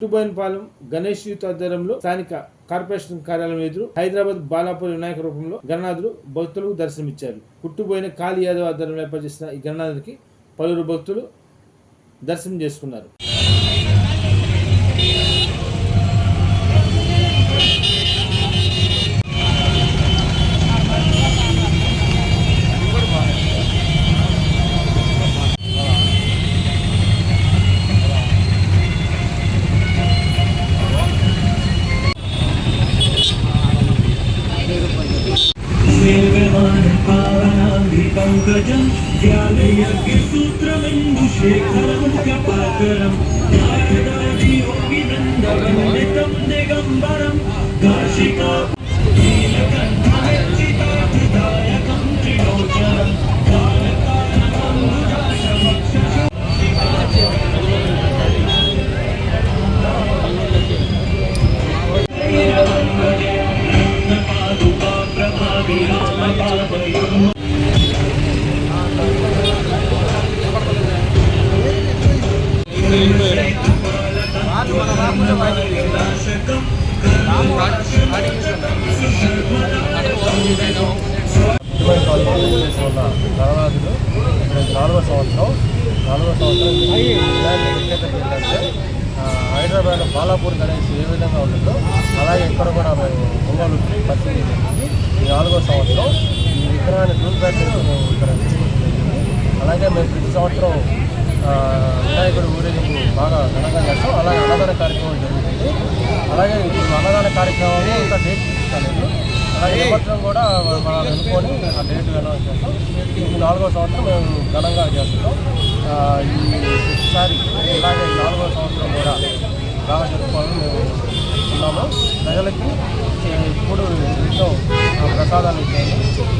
Palem Ganesh youth ఆధ్వర్యంలో స్థానిక corporation కార్యాలయం ఎదురు హైదరాబాద్ బాలాపూర్ వినాయక రూపంలో గణనాథులు భక్తులకు దర్శనమిచ్చారు. పుట్టుబోయిన కాళీ యాదవ్ ఆధ్వర్యంలో ఏర్పాటు చేసిన ఈ గణనాథునికి పలువురు భక్తులు దర్శనం చేసుకున్నారు. पङ्कजं व्यालयज्ञसूत्रमिन्दुशेखरं कपाकरं दायदादियोगिनन्दवन्दितं दिगम्बरं काशिका नीलकण्ठमर्चिताधिदायकं ధనరాజులు కాలేజీలో నాలుగో సంవత్సరం నాలుగో సంవత్సరం ఏంటంటే హైదరాబాద్ బాలాపూర్ గణేష్ ఏ విధంగా ఉంటుందో అలాగే ఇక్కడ కూడా మేము ఒంగోలు పరిస్థితి ఈ నాలుగో సంవత్సరం ఈ విగ్రహాన్ని దూల్పేట ఇక్కడ అలాగే మేము ప్రతి సంవత్సరం వినాయకుడు ఊరేగింపు బాగా ఘనంగా చేస్తాం. అలాగే అన్నదాన కార్యక్రమం జరుగుతుంది. అలాగే ఇప్పుడు అన్నదాన కార్యక్రమం ఇంకా డేట్ తీసుకోలేదు. అలాగే ఈ సంవత్సరం కూడా మనం అనుకొని ఆ డేట్ అనౌన్స్ చేస్తాం. ఈ నాలుగో సంవత్సరం మేము ఘనంగా చేస్తున్నాం ఈసారి ఈ ఇలాగే నాలుగో సంవత్సరం కూడా బాగా జరుపుకోవాలని మేము ఉన్నాము. ప్రజలకి ఇప్పుడు ఎన్నో ఆ, ప్రసాదాలు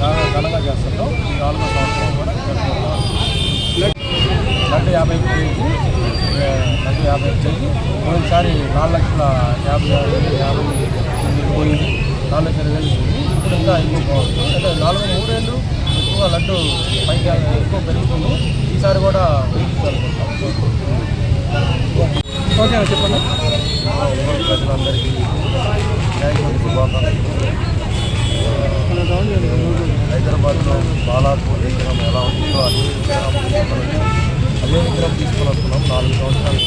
బాగా ఘనంగా చేస్తున్నాం ఈ నాలుగో సంవత్సరం కూడా జరుపుకుంటాం లడ్డు యాభై కేజీ లడ్డు యాభై కేజీ పోయినసారి నాలుగు లక్షల యాభై ఆరు యాభై తొమ్మిది పోయింది. నాలుగు లక్షల వేలు పోయింది. ఇప్పుడు ఇంకా ఎక్కువ పోవచ్చు. అంటే నాలుగు మూడేళ్ళు ఎక్కువ లడ్డు పైకి ఎక్కువ పెరుగుతుంది. ఈసారి కూడా ఓకే చెప్పండి. ప్రజలందరికీ వినాయకుడి శుభాకాంక్షలు. హైదరాబాద్లో బాలాపూర్ విగ్రహం ఎలా ఉంటుందో అదే విగ్రహం అదే విగ్రహం తీసుకొని వస్తున్నాం నాలుగు సంవత్సరాలు.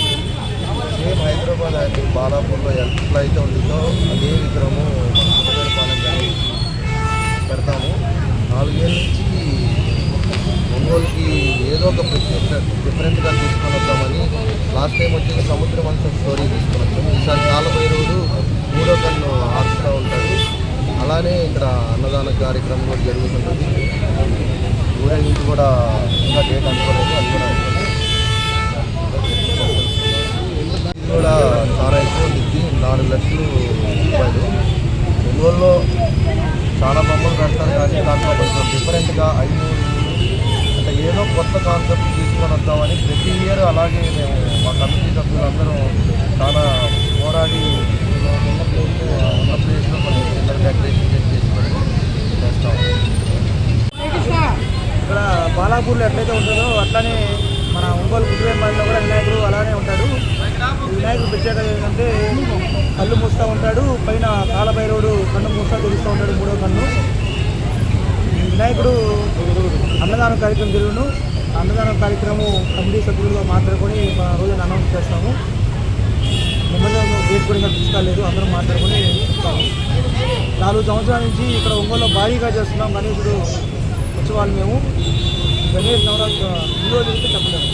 సేమ్ హైదరాబాద్ అయితే బాలాపూర్లో ఎట్లా అయితే ఉంటుందో అదే విగ్రహము పాలన పెడతాము. నాలుగేళ్ళ నుంచి ఒంగోలుకి ఏదో ఒక ప్రత్యేక డిఫరెంట్గా తీసుకొని వద్దామని లాస్ట్ టైం వచ్చేసి సముద్ర మంచం స్టోరీ తీసుకొని వచ్చాము ఈసారి కాలభైరవుడు మూడో కన్ను ఆడుతూ ఉంటాడు అలానే ఇక్కడ అన్నదాన కార్యక్రమం కూడా జరుగుతుంటుంది. ఊరేగింపు కూడా ఇంకా డేట్ అనుకోలేదు అది కూడా అనుకోలేదు ఇది కూడా చాలా ఎక్కువ ఉంది నాలుగు లక్షలు రూపాయలు గోల్లో చాలా బొమ్మలు పెడతారు కానీ దాంట్లో కొంచెం డిఫరెంట్గా ఐదు అంటే ఏదో కొత్త కాన్సెప్ట్ తీసుకొని వద్దామని ప్రతి ఇయర్ అలాగే మేము మా కమిటీ సభ్యులందరూ చాలా పోరాడి ఉన్న ప్లేస్ ఉన్న ప్లేస్లో డెకరేషన్ చేసి చేస్తాం. ఇక్కడ బాలాపూర్లో ఎట్లయితే ఉంటుందో అట్లానే మన ఒంగోలు కుటుంబంలో కూడా వినాయకుడు అలానే ఉంటాడు. వినాయకుడు ప్రత్యేకత ఏంటంటే కళ్ళు మూస్తూ ఉంటాడు పైన కాలభైరవుడు కన్ను మూస్తూ తెలుస్తూ ఉంటాడు మూడో కన్ను. వినాయకుడు అన్నదానం కార్యక్రమం జరుగును. అన్నదానం కార్యక్రమం కమిటీ సభ్యులుగా మాట్లాడుకొని మా రోజున అనౌన్స్ చేస్తాము. నిమ్మల్ని డేట్ కూడా ఇంకా తీసుకోలేదు అందరం మాట్లాడుకొని చెప్తాము. నాలుగు సంవత్సరాల నుంచి ఇక్కడ ఒంగోలులో భారీగా చేస్తున్నాం. గణేశుడు ఉత్సవాలు మేము. గణేష్ నవరాత్రి ఈ రోజు అయితే చెప్పలేము.